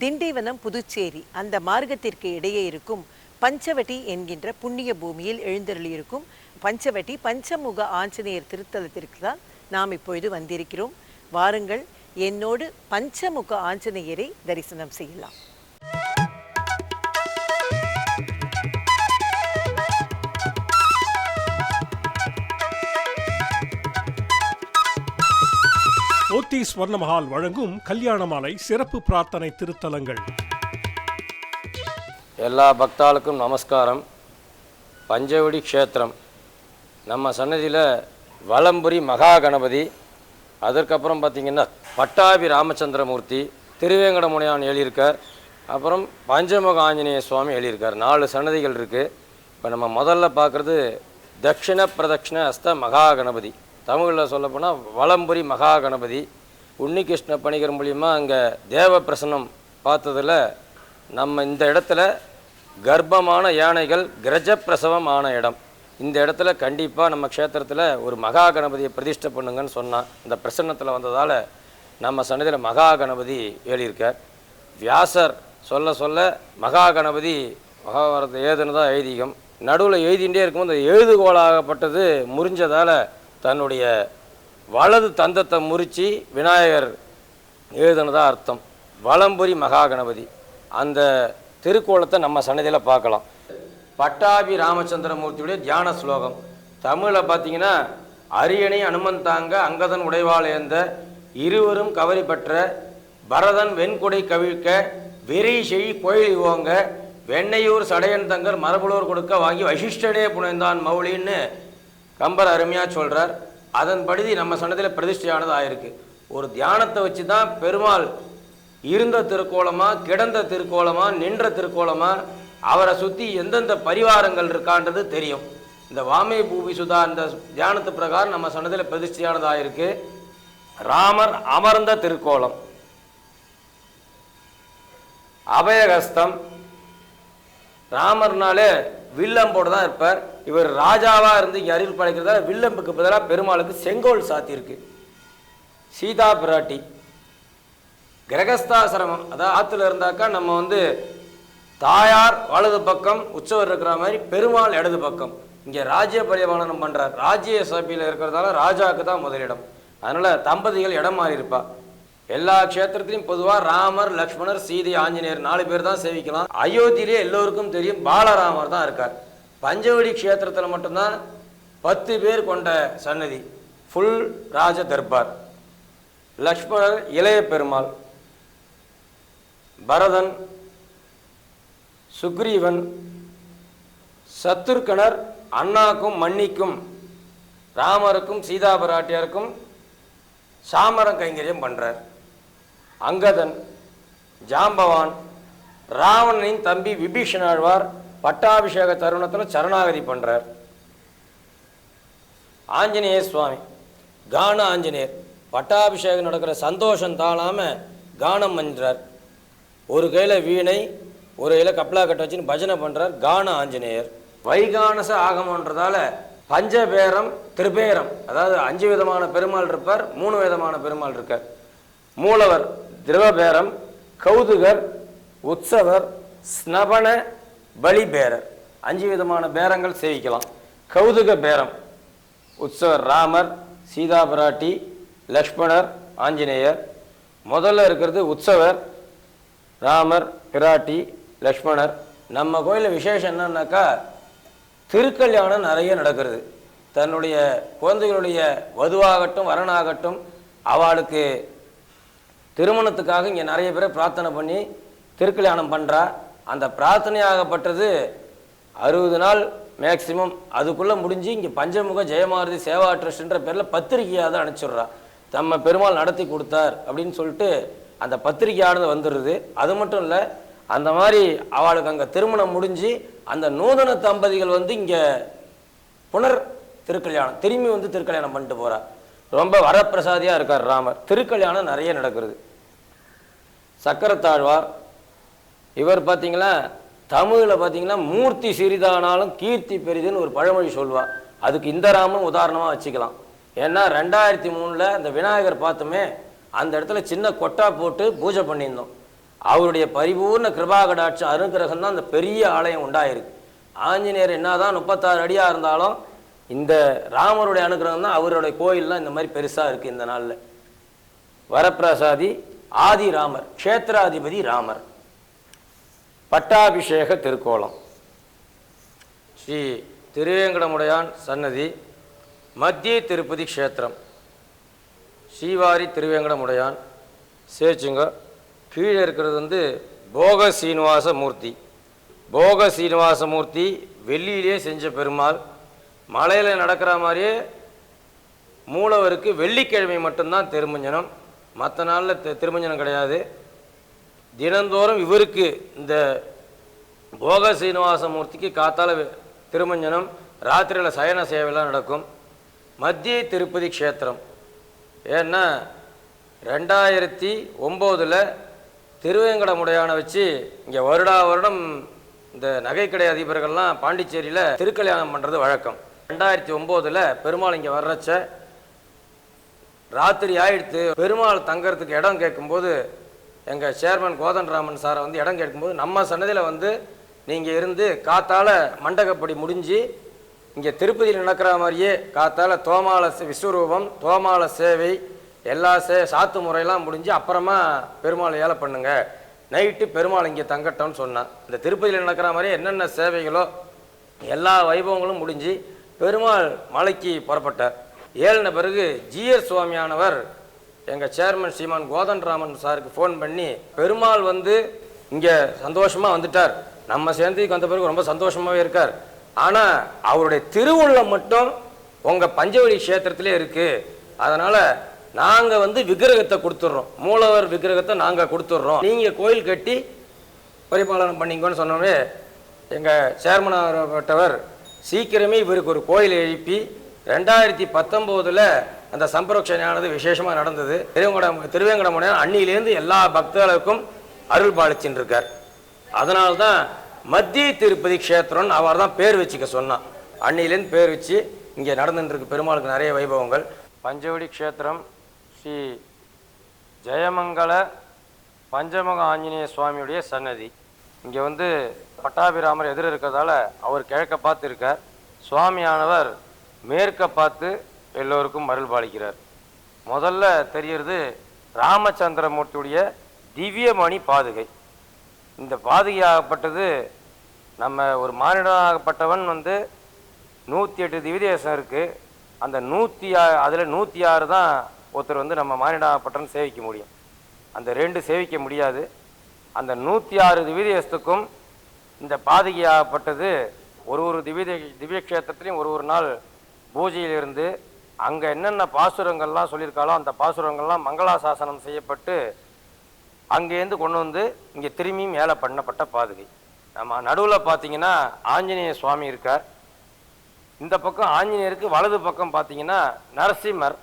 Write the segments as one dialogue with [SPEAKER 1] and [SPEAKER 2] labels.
[SPEAKER 1] திண்டிவனம் புதுச்சேரி அந்த மார்க்கத்திற்கு இடையே இருக்கும் பஞ்சவட்டி என்கின்ற புண்ணிய பூமியில் எழுந்தருளியிருக்கும் பஞ்சவட்டி பஞ்சமுக ஆஞ்சநேயர் திருத்தலத்திற்கு தான் நாம் இப்பொழுது வந்திருக்கிறோம். வாருங்கள் என்னோடு பஞ்சமுக ஆஞ்சநேயரை தரிசனம் செய்யலாம்.
[SPEAKER 2] போத்தி ஸ்வர்ணமஹால் வழங்கும் கல்யாண மாலை சிறப்பு பிரார்த்தனை திருத்தலங்கள்.
[SPEAKER 3] எல்லா பக்தாளுக்கும் நமஸ்காரம். பஞ்சவடி க்ஷேத்திரம். நம்ம சன்னதியில் வலம்புரி மகா கணபதி அதற்கப்புறம் பார்த்திங்கன்னா பட்டாபி ராமச்சந்திரமூர்த்தி திருவேங்கடமுனையான் எழுதியிருக்கார். அப்புறம் பஞ்சமுக ஆஞ்சநேய சுவாமி எழுதியிருக்கார். நாலு சன்னதிகள் இருக்குது இப்போ நம்ம முதல்ல பார்க்குறது தட்சிண பிரதட்சிண அஸ்த மகா கணபதி தமிழில் சொல்லப்போனால் வலம்புரி மகா கணபதி உன்னிகிருஷ்ண பணிகர் மூலியமாக அங்கே தேவ பிரசனம் பார்த்ததில் நம்ம இந்த இடத்துல கர்ப்பமான யானைகள் கிரஜ பிரசவம் ஆன இடம். இந்த இடத்துல கண்டிப்பாக நம்ம க்ஷேத்திரத்தில் ஒரு மகா கணபதியை பிரதிஷ்டை பண்ணுங்கன்னு சொன்னான் இந்த பிரசன்னத்தில் வந்ததால் நம்ம சன்னதியில் மகா கணபதி எழுதியிருக்கார். வியாசர் சொல்ல சொல்ல மகா கணபதி மகாபாரத ஏதுன்னு ஐதீகம். நடுவில் எழுதிகிட்டே இருக்கும்போது அந்த எழுதுகோலாகப்பட்டது முறிஞ்சதால் தன்னுடைய வலது தந்தத்தை முறித்து விநாயகர் எழுதுனதாக அர்த்தம். வலம்புரி மகா கணபதி அந்த திருக்கோலத்தை நம்ம சன்னதியில் பார்க்கலாம். பட்டாபி ராமச்சந்திரமூர்த்தியுடைய தியான ஸ்லோகம். தமிழில் பார்த்தீங்கன்னா அரியணை அனுமந்தாங்க அங்கதன் உடைவாள் ஏந்த இருவரும் கவரி பெற்ற பரதன் வெண்கொடை கவிழ்க்க வெறி செய் கோயில் ஓங்க வெண்ணையூர் சடையன் தங்கர் மரபுலோர் கொடுக்க வாங்கி வசிஷ்டனே புனைந்தான் மௌலின்னு கம்பர் அருமையாக சொல்கிறார் அதன்படி நம்ம சன்னதியில் பிரதிஷ்டையானது ஆயிருக்கு ஒரு தியானத்தை வச்சு தான் பெருமாள் இருந்த திருக்கோலமா கிடந்த திருக்கோலமா நின்ற திருக்கோலமா அவரை சுற்றி எந்தெந்த பரிவாரங்கள் இருக்கான்றது தெரியும். இந்த வாமை பூபி சுதா இந்த தியானத்து பிரகாரம் நம்ம சன்னதியில் பிரதிஷ்டையானதாக இருக்கு. ராமர் அமர்ந்த திருக்கோலம். அபயகஸ்தம் ராமர்னாலே வில்லம் போட்டு தான் இருப்பார். இவர் ராஜாவாக இருந்து இங்கே அருள் படைக்கிறதால வில்லம்புக்கு பதிலாக பெருமாளுக்கு செங்கோல் சாத்தியிருக்கு சீதா பிராட்டி. கிரகஸ்தாசிரமம் அதாவது ஆற்றுல இருந்தாக்கா நம்ம வந்து தாயார் வலது பக்கம் உற்சவர் இருக்கிற மாதிரி பெருமாள் இடது பக்கம். இங்கே ராஜ்ய பரிபாலனம் பண்ணுறார் ராஜ்ய சபையில் இருக்கிறதால ராஜாவுக்கு தான் முதலிடம். அதனால் தம்பதிகள் இடம் மாறி இருப்பா. எல்லா க்ஷேத்திரத்திலையும் பொதுவாக ராமர் லக்ஷ்மணர் சீதை ஆஞ்சநேயர் நாலு பேர் தான் சேவிக்கலாம். அயோத்தியிலே எல்லோருக்கும் தெரியும் பாலராமர் தான் இருக்கார். பஞ்சவடி க்ஷேத்திரத்தில் மட்டும்தான் பத்து பேர் கொண்ட சன்னதி. ஃபுல் ராஜ தர்பார். லக்ஷ்மணர் இளைய பெருமாள் பரதன் சுக்ரீவன் சத்துருக்கணர் அண்ணாக்கும் மன்னிக்கும் ராமருக்கும் சீதாபராட்டியாருக்கும் சாமரம் கைங்கரியம் பண்ணுறார் அங்கதன் ஜாம்பவான் ராவணனின் தம்பி விபீஷணாழ்வார் பட்டாபிஷேக தருணத்தில் சரணாகதி பண்ணுறார் ஆஞ்சநேய சுவாமி கான ஆஞ்சநேயர் பட்டாபிஷேகம் நடக்கிற சந்தோஷம் தாழாமல் கானம் பண்ணுறார் ஒரு கையில் வீணை ஒரு கையில் கப்பலா கட்ட வச்சுன்னு பஜனை பண்ணுறார் கான ஆஞ்சநேயர். வைகானச ஆகமன்றதால பஞ்சபேரம் திரிபேரம் அதாவது அஞ்சு விதமான பெருமாள் இருப்பார் மூணு விதமான பெருமாள் இருக்கார். மூலவர் திரவபேரம் கௌதுகர் உற்சவர் ஸ்னபன பலி பேரர் அஞ்சு விதமான பேரங்கள் சேவிக்கலாம். கௌதுக பேரம் உற்சவர் ராமர் சீதா பிராட்டி லக்ஷ்மணர் ஆஞ்சநேயர். முதல்ல இருக்கிறது உற்சவர் ராமர் பிராட்டி லக்ஷ்மணர். நம்ம கோயிலில் விசேஷம் என்னன்னாக்கா திருக்கல்யாணம் நிறைய நடக்கிறது. தன்னுடைய குழந்தைகளுடைய வதுவாகட்டும் வரனாகட்டும் அவளுக்கு திருமணத்துக்காக இங்கே நிறைய பேர் பிரார்த்தனை பண்ணி திருக்கல்யாணம் பண்ணுறா அந்த பிரார்த்தனையாகப்பட்டது அறுபது நாள் மேக்சிமம் அதுக்குள்ளே முடிஞ்சு இங்கே பஞ்சமுக ஜெயமாரதி சேவா ட்ரஸ்ட்ன்ற பேரில் பத்திரிகையாக தான் அனுப்பிச்சிடுறா. தம்ம பெருமாள் நடத்தி கொடுத்தார் அப்படின்னு சொல்லிட்டு அந்த பத்திரிகையானது வந்துடுது. அது மட்டும் இல்லை அந்த மாதிரி அவளுக்கு அங்கே திருமணம் முடிஞ்சு அந்த நூதன தம்பதிகள் வந்து இங்கே புனர் திருக்கல்யாணம் திரும்பி வந்து திருக்கல்யாணம் பண்ணிட்டு போகிறா ரொம்ப வரப்பிரசாதியாக இருக்கார் ராமர். திருக்கல்யாணம் நிறைய நடக்கிறது. சக்கரத்தாழ்வார் இவர் பார்த்தீங்களா தமிழில் பார்த்தீங்கன்னா மூர்த்தி சிறிதானாலும் கீர்த்தி பெரிதுன்னு ஒரு பழமொழி சொல்வா அதுக்கு இந்த ராமன் உதாரணமாக வச்சுக்கலாம். ஏன்னா ரெண்டாயிரத்தி மூணில் இந்த விநாயகர் பார்த்தோமே அந்த இடத்துல சின்ன கொட்டா போட்டு பூஜை பண்ணியிருந்தோம். அவருடைய பரிபூர்ண கிருபாகடாட்சி அருங்கிரகம் தான் அந்த பெரிய ஆலயம் உண்டாயிருக்கு. ஆஞ்சநேயர் என்னதான் முப்பத்தாறு அடியாக இருந்தாலும் இந்த ராமருடைய அனுகிரகம் தான் அவருடைய கோயில்லாம் இந்த மாதிரி பெருசாக இருக்குது இந்த நாளில். வரப்பிரசாதி ஆதி ராமர் க்ஷேத்திராதிபதி ராமர். பட்டாபிஷேக திருக்கோலம். ஸ்ரீ திருவேங்கடமுடையான் சன்னதி மத்திய திருப்பதி க்ஷேத்திரம். ஸ்ரீவாரி திருவேங்கடமுடையான் சேர்ச்சுங்க. கீழே இருக்கிறது வந்து போக சீனிவாச மூர்த்தி. போக சீனிவாச மூர்த்தி வெள்ளியிலே செஞ்ச பெருமாள். மலையில் நடக்கிற மாதிரியே மூலவருக்கு வெள்ளிக்கிழமை மட்டும்தான் திருமஞ்சனம். மற்ற நாளில் திருமஞ்சனம் கிடையாது. தினந்தோறும் இவருக்கு இந்த போக சீனிவாச மூர்த்திக்கு காத்தால திருமஞ்சனம் ராத்திரியில் சயன சேவைலாம் நடக்கும். மத்திய திருப்பதி க்ஷேத்திரம். ஏன்னா ரெண்டாயிரத்தி ஒம்போதில் திருவேங்கடமுடையானை வச்சு இங்கே வருடா வருடம் இந்த நகைக்கடை அதிபர்கள்லாம் பாண்டிச்சேரியில் திருக்கல்யாணம் பண்ணுறது வழக்கம். ரெண்டாயிரத்தி ஒம்போதில் பெருமாள் இங்கே வர்றச்ச ராத்திரி ஆயிடுத்து பெருமாள் தங்கறதுக்கு இடம் கேட்கும்போது எங்கள் சேர்மன் கோதண்டராமன் சாரை வந்து இடம் கேட்கும்போது நம்ம சன்னதியில் வந்து நீங்கள் இருந்து காத்தால மண்டகப்படி முடிஞ்சு இங்கே திருப்பதியில் நடக்கிற மாதிரியே காத்தால தோமால விஸ்வரூபம் தோமால சேவை எல்லா சே சாத்து முறையெல்லாம் முடிஞ்சு அப்புறமா பெருமாள் ஏலை பண்ணுங்க. நைட்டு பெருமாள் இங்கே தங்கட்டோம்னு சொன்னான். இந்த திருப்பதியில் நடக்கிற மாதிரியே என்னென்ன சேவைகளோ எல்லா வைபவங்களும் முடிஞ்சு பெருமாள் மலைக்கு புறப்பட்டார். ஏழின பிறகு ஜிஎஸ் சுவாமியானவர் எங்கள் சேர்மன் ஸ்ரீமான் கோதன்ராமன் சாருக்கு ஃபோன் பண்ணி பெருமாள் வந்து இங்கே சந்தோஷமாக வந்துட்டார். நம்ம சேர்ந்ததுக்கு வந்த பிறகு ரொம்ப சந்தோஷமாகவே இருக்கார். ஆனால் அவருடைய திருவுள்ளம் மட்டும் உங்கள் பஞ்சவழி க்ஷேத்திரத்திலே இருக்குது அதனால் நாங்கள் வந்து விக்கிரகத்தை கொடுத்துட்றோம். மூலவர் விக்கிரகத்தை நாங்கள் கொடுத்துட்றோம். நீங்கள் கோயில் கட்டி பரிபாலனம் பண்ணிங்கன்னு சொன்னோடனே எங்கள் சேர்மனாகப்பட்டவர் சீக்கிரமே இவருக்கு ஒரு கோயில் எழுப்பி ரெண்டாயிரத்தி பத்தொம்போதில் அந்த சம்பரோக்ஷனையானது விசேஷமாக நடந்தது. திருவேங்கட திருவேங்கடமுடையான் அன்னியிலேருந்து எல்லா பக்தர்களுக்கும் அருள் பாலிச்சுன்னு இருக்கார் அதனால தான் மத்திய திருப்பதி க்ஷேத்திரம்னு அவர் தான் பேர் வச்சுக்க சொன்னான். அன்னியிலேருந்து பேர் வச்சு இங்கே நடந்துட்டுருக்கு பெருமாளுக்கு நிறைய வைபவங்கள். பஞ்சவடி க்ஷேத்திரம் ஸ்ரீ ஜெயமங்கல பஞ்சமுக ஆஞ்சநேய சுவாமியுடைய சன்னதி. இங்கே வந்து பட்டாபிராமர் எதிர இருக்கிறதால அவர் கிழக்க பார்த்து இருக்கார் சுவாமியானவர் மேற்க பார்த்து எல்லோருக்கும் அருள் பாலிக்கிறார். முதல்ல தெரியறது ராமச்சந்திரமூர்த்தியுடைய திவ்யமணி பாதுகை. இந்த பாதுகையாகப்பட்டது நம்ம ஒரு மானிடனாகப்பட்டவன் வந்து நூற்றி எட்டு திவ்யதேசம் இருக்குது அந்த நூற்றி ஆ அதில் நூற்றி ஆறு தான் ஒருத்தர் வந்து நம்ம மானிடனாகப்பட்டவன் சேவிக்க முடியும். அந்த ரெண்டு சேவிக்க முடியாது. அந்த நூற்றி ஆறு திவ்யதேசத்துக்கும் இந்த பாதுகையாகப்பட்டது ஒரு ஒரு திவ்ய திவ்யக்ஷேத்திரத்துலையும் ஒரு ஒரு நாள் பூஜையிலிருந்து அங்கே என்னென்ன பாசுரங்கள்லாம் சொல்லியிருக்காளோ அந்த பாசுரங்கள்லாம் மங்களாசாசனம் செய்யப்பட்டு அங்கேருந்து கொண்டு வந்து இங்கே திரும்பியும் மேலே பண்ணப்பட்ட பாதுகை. நம்ம நடுவில் பார்த்தீங்கன்னா ஆஞ்சநேய சுவாமி இருக்கார். இந்த பக்கம் ஆஞ்சநேயருக்கு வலது பக்கம் பார்த்தீங்கன்னா நரசிம்மர்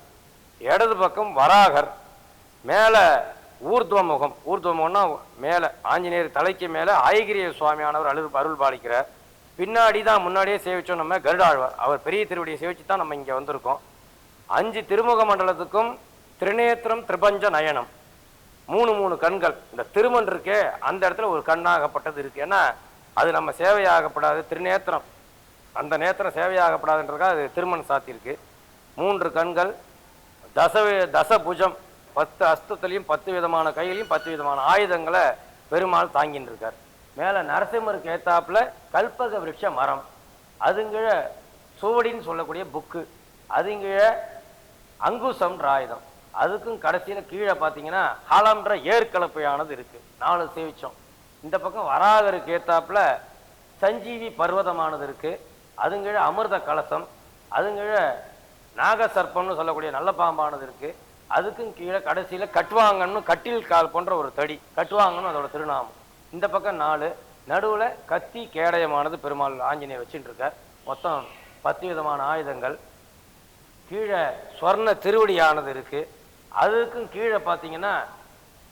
[SPEAKER 3] இடது பக்கம் வராகர் மேலே ஊர்துவமுகம். ஊர்துவமுகம்னா மேலே ஆஞ்சநேயர் தலைக்கு மேலே ஐகிரிய சுவாமியானவர் அழு அருள் பாலிக்கிறார் பின்னாடி தான் முன்னாடியே சேவிச்சோம் நம்ம கருடாழ்வார். அவர் பெரிய திருவடியை சேவிச்சு தான் நம்ம இங்கே வந்திருக்கோம். அஞ்சு திருமுக மண்டலத்துக்கும் திரிநேத்திரம் திரிபஞ்ச நயனம். மூணு மூணு கண்கள். இந்த திருமன் இருக்கே அந்த இடத்துல ஒரு கண்ணாகப்பட்டது இருக்கு. ஏன்னா அது நம்ம சேவையாகப்படாது திருநேத்திரம். அந்த நேத்திரம் சேவையாகப்படாதுன்றதுக்காக அது திருமண் சாத்தியிருக்கு மூன்று கண்கள். தச தசபுஜம். பத்து அஸ்தத்துலேயும் பத்து விதமான கையிலையும் பத்து விதமான ஆயுதங்களை பெருமாள் தாங்கின்னு இருக்கார். மேலே நரசிம்மருக்கு ஏத்தாப்புல கல்பக விருட்ச மரம். அதுங்கிழ சுவடின்னு சொல்லக்கூடிய புக்கு. அதுங்கிழ அங்குசம்ன்ற ஆயுதம் அதுக்கும் கடைசியில் கீழே பார்த்தீங்கன்னா ஹாலம்ன்ற ஏற்கலப்பையானது இருக்குது நாலு சேவிச்சோம். இந்த பக்கம் வராகருக்கு ஏத்தாப்புல சஞ்சீவி பர்வதமானது இருக்குது அதுங்கிழ அமிர்த கலசம். அதுங்கிழ நாகசர்ப்பம்னு சொல்லக்கூடிய நல்ல பாம்பானது இருக்குது அதுக்கும் கீழே கடைசியில் கட்டுவாங்கன்னு கட்டில் கால் போன்ற ஒரு தடி. கட்டுவாங்கன்னு அதோட திருநாமம். இந்த பக்கம் நாலு. நடுவில் கத்தி கேடயமானது பெருமாள் ஆஞ்சநேயர் வச்சுட்டு மொத்தம் பத்து விதமான ஆயுதங்கள். கீழே ஸ்வர்ண திருவடியானது இருக்கு. அதுக்கும் கீழே பார்த்தீங்கன்னா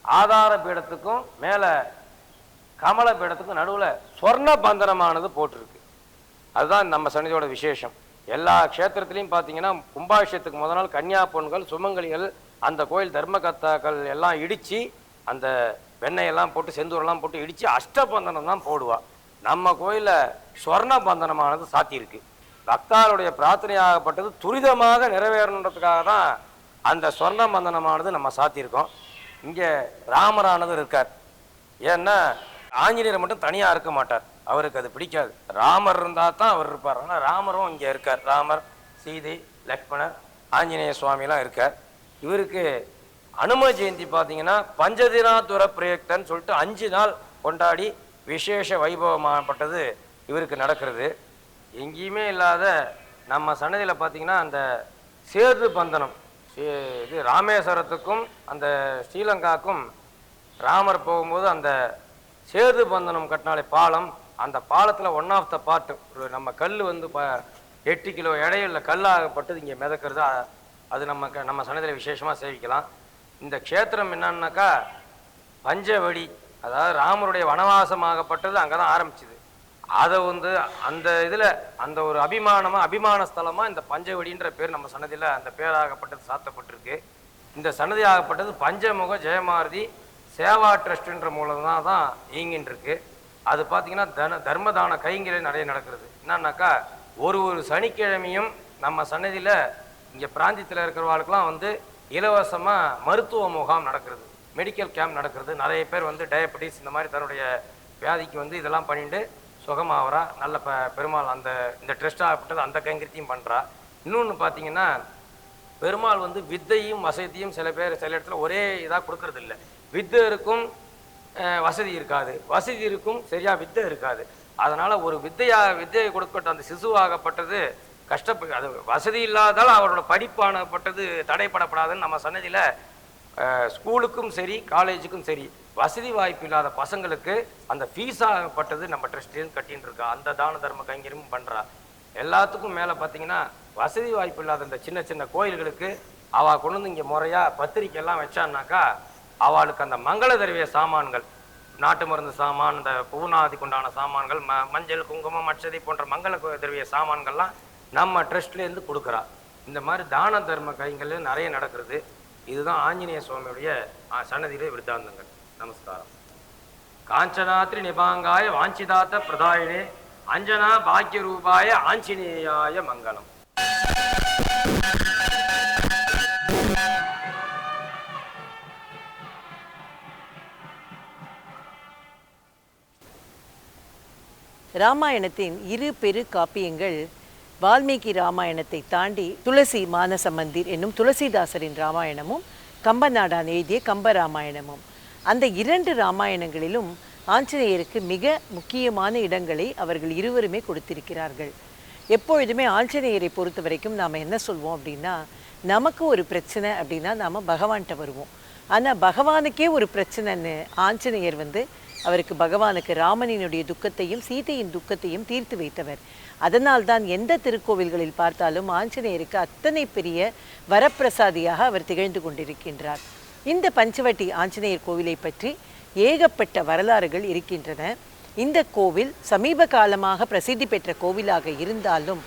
[SPEAKER 3] ஆதார பீடத்துக்கும் மேலே கமல பீடத்துக்கும் நடுவில் ஸ்வர்ண பந்தனமானது போட்டிருக்கு. அதுதான் நம்ம சன்னிதியோட விசேஷம். எல்லா க்ஷேத்திரத்துலையும் பார்த்தீங்கன்னா கும்பாபிஷேகத்துக்கு முதல் நாள் கன்னியா பொண்கள் சுமங்கலிகள் அந்த கோயில் தர்மகர்த்தாக்கள் எல்லாம் இடித்து அந்த வெண்ணெயெல்லாம் போட்டு செந்தூரெல்லாம் போட்டு இடித்து அஷ்டபந்தனம் தான் போடுவாள் நம்ம கோயிலில் ஸ்வர்ண பந்தனமானது சாத்தியிருக்கு. பக்தாருடைய பிரார்த்தனையாகப்பட்டது துரிதமாக நிறைவேறணுன்றதுக்காக தான் அந்த சொர்ண மந்தனமானது நம்ம சாத்தியிருக்கோம். இங்கே ராமரானது இருக்கார். ஏன்னா ஆஞ்சநேயர் மட்டும் தனியாக இருக்க மாட்டார். அவருக்கு அது பிடிக்காது. ராமர் இருந்தால் தான் அவர் இருப்பார். ஆனால் ராமரும் இங்கே இருக்கார். ராமர் சீதை லக்ஷ்மணர் ஆஞ்சநேய சுவாமிலாம் இருக்கார். இவருக்கு அனும ஜெயந்தி பார்த்தீங்கன்னா பஞ்சதினாதுர பிரயுக்தன்னு சொல்லிட்டு அஞ்சு நாள் கொண்டாடி விசேஷ வைபவமாகப்பட்டது இவருக்கு நடக்கிறது. எங்கேயுமே இல்லாத நம்ம சன்னதியில் பார்த்தீங்கன்னா அந்த சேது பந்தனம். சே- இது ராமேஸ்வரத்துக்கும் அந்த ஸ்ரீலங்காக்கும் ராமர் போகும்போது அந்த சேது பந்தனம் கட்டினாலே பாலம். அந்த பாலத்தில் ஒன் ஆஃப் த பார்ட்டு நம்ம கல் வந்து ப எட்டு கிலோ எடையுள்ள கல்லாகப்பட்டது இங்கே மிதக்கிறது. அது நம்ம க- நம்ம சன்னதியில் விசேஷமாக சேவிக்கலாம். இந்த க்ஷேத்திரம் என்னன்னாக்கா பஞ்சவடி அதாவது ராமருடைய வனவாசமாகப்பட்டது அங்கே தான் ஆரம்பிச்சுது. அதை வந்து அந்த இதில் அந்த ஒரு அபிமானமாக அபிமான ஸ்தலமாக இந்த பஞ்சவடின்ற பேர் நம்ம சன்னதியில் அந்த பேராகப்பட்டது சாத்தப்பட்டிருக்கு. இந்த சன்னதி ஆகப்பட்டது பஞ்சமுக ஜெயமாரதி சேவா ட்ரஸ்ட்டுன்ற மூலம் தான் தான் இயங்கின்றிருக்கு. அது பார்த்தீங்கன்னா தன தர்மதான கைங்கரை நிறைய நடக்கிறது. என்னன்னாக்கா ஒரு ஒரு சனிக்கிழமையும் நம்ம சன்னதியில் இங்கே பிராந்தியத்தில் இருக்கிறவர்களுக்கெல்லாம் வந்து இலவசமாக மருத்துவ முகாம் நடக்கிறது. மெடிக்கல் கேம்ப் நடக்கிறது. நிறைய பேர் வந்து டயபெட்டிஸ் இந்த மாதிரி தன்னுடைய வியாதிக்கு வந்து இதெல்லாம் பண்ணிட்டு சுகமாகறா நல்ல ப பெருமாள் அந்த இந்த ட்ரெஸ்ட் ஆகப்பட்டது அந்த கைங்கரியத்தையும் பண்ணுறா இன்னொன்று பார்த்தீங்கன்னா பெருமாள் வந்து வித்தையும் வசதியும் சில பேர் சில இடத்துல ஒரே இதாக கொடுக்கறது இல்லை வித்தை இருக்கும் வசதி இருக்காது. வசதி இருக்கும் சரியாக வித்தை இருக்காது. அதனால் ஒரு வித்தையா வித்தையை கொடுக்கப்பட்ட அந்த சிசுவாகப்பட்டது கஷ்டப்ப அது வசதி இல்லாதால் அவரோட படிப்பானப்பட்டது தடைப்படப்படாதுன்னு நம்ம சன்னதியில் ஸ்கூலுக்கும் சரி காலேஜுக்கும் சரி வசதி வாய்ப்பு இல்லாத பசங்களுக்கு அந்த ஃபீஸ் ஆகப்பட்டது நம்ம ட்ரஸ்ட்லேருந்து கட்டின்னு இருக்கா அந்த தான தர்ம கைங்கரியமும் பண்ணுறா எல்லாத்துக்கும் மேலே பார்த்தீங்கன்னா வசதி வாய்ப்பு இல்லாத இந்த சின்ன சின்ன கோயில்களுக்கு அவள் கொண்டு வந்து இங்கே முறையாக பத்திரிக்கையெல்லாம் வச்சான்னாக்கா அவளுக்கு அந்த மங்கள தருவிய சாமான்கள் நாட்டு மருந்து சாமான் இந்த பூனாதிக்கு உண்டான சாமான்கள் ம மஞ்சள் குங்குமம் மச்சதி போன்ற மங்கள கு- திரவிய சாமான்கள்லாம் நம்ம ட்ரஸ்ட்லேருந்து கொடுக்குறா. இந்த மாதிரி தான தர்ம கைங்கள்லேயும் நிறைய நடக்கிறது. இதுதான் ஆஞ்சநேய சுவாமியுடைய சன்னதியிலே விருத்தாந்தங்கள். நமஸ்காரம். காஞ்சனாத்ரி நிபாங்காய வாஞ்சிதாத்த பிரதாயினே அஞ்சனா பாக்கிய ரூபாய ஆஞ்சநேயாய மங்களம்.
[SPEAKER 1] ராமாயணத்தின் இரு பெரு காப்பியங்கள் வால்மீகி ராமாயணத்தை தாண்டி துளசி மானச மந்திர் என்னும் துளசிதாசரின் ராமாயணமும் கம்பநாடான் எழுதிய கம்ப ராமாயணமும் அந்த இரண்டு ராமாயணங்களிலும் ஆஞ்சநேயருக்கு மிக முக்கியமான இடங்களை அவர்கள் இருவருமே கொடுத்திருக்கிறார்கள். எப்பொழுதுமே ஆஞ்சநேயரை பொறுத்த வரைக்கும் நாம் என்ன சொல்வோம் அப்படின்னா நமக்கு ஒரு பிரச்சனை அப்படின்னா நாம் பகவான்கிட்ட வருவோம். ஆனால் பகவானுக்கே ஒரு பிரச்சனைன்னு ஆஞ்சநேயர் வந்து அவருக்கு பகவானுக்கு ராமனினுடைய துக்கத்தையும் சீதையின் துக்கத்தையும் தீர்த்து வைத்தவர். அதனால்தான் எந்த திருக்கோவில்களில் பார்த்தாலும் ஆஞ்சநேயருக்கு அத்தனை பெரிய வரப்பிரசாதியாக அவர் திகழ்ந்து கொண்டிருக்கின்றார். இந்த பஞ்சவட்டி ஆஞ்சநேயர் கோவிலை பற்றி ஏகப்பட்ட வரலாறுகள் இருக்கின்றன. இந்த கோவில் சமீப காலமாக பிரசித்தி பெற்ற கோவிலாக இருந்தாலும்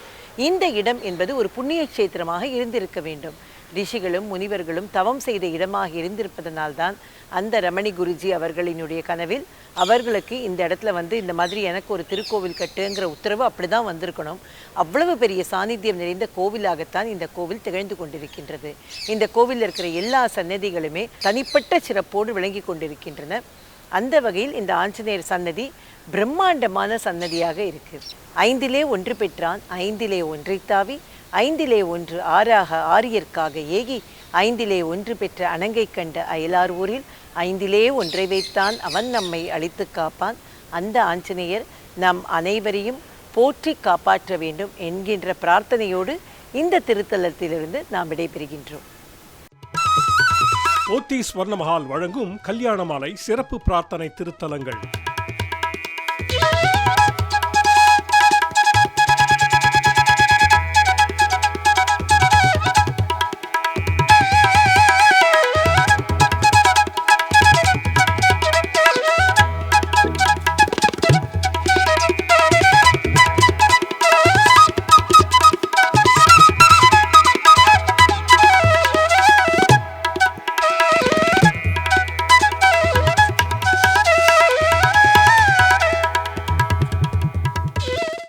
[SPEAKER 1] இந்த இடம் என்பது ஒரு புண்ணிய கஷேத்திரமாக இருந்திருக்க வேண்டும். ரிஷிகளும் முனிவர்களும் தவம் செய்த இடமாக இருந்திருப்பதனால்தான் அந்த ரமணி குருஜி அவர்களினுடைய கனவில் அவர்களுக்கு இந்த இடத்துல வந்து இந்த மாதிரி எனக்கு ஒரு திருக்கோவில் கட்டுங்கிற உத்தரவு அப்படிதான் வந்திருக்கணும். அவ்வளவு பெரிய சாநித்தியம் நிறைந்த கோவிலாகத்தான் இந்த கோவில் திகழ்ந்து கொண்டிருக்கின்றது. இந்த கோவிலில் இருக்கிற எல்லா சன்னதிகளுமே தனிப்பட்ட சிறப்போடு விளங்கி கொண்டிருக்கின்றன. அந்த வகையில் இந்த ஆஞ்சநேயர் சன்னதி பிரம்மாண்டமான சன்னதியாக இருக்கு. ஐந்திலே ஒன்று பெற்றான் ஐந்திலே ஒன்றை தாவி ஐந்திலே ஒன்று ஆறாக ஆரியர்க்காக ஏகி ஐந்திலே ஒன்று பெற்ற அணங்கை கண்ட அயலார் ஊரில் ஐந்திலே ஒன்றை வைத்தான் அவன் நம்மை அழித்து காப்பான். அந்த ஆஞ்சநேயர் நம் அனைவரையும் போற்றி காப்பாற்ற வேண்டும் என்கின்ற பிரார்த்தனையோடு இந்த திருத்தலத்திலிருந்து நாம் விடைபெறுகின்றோம்.
[SPEAKER 2] ஓத்தி ஸ்வர்ணமஹால் வழங்கும் கல்யாண மாலை சிறப்பு பிரார்த்தனை திருத்தலங்கள்.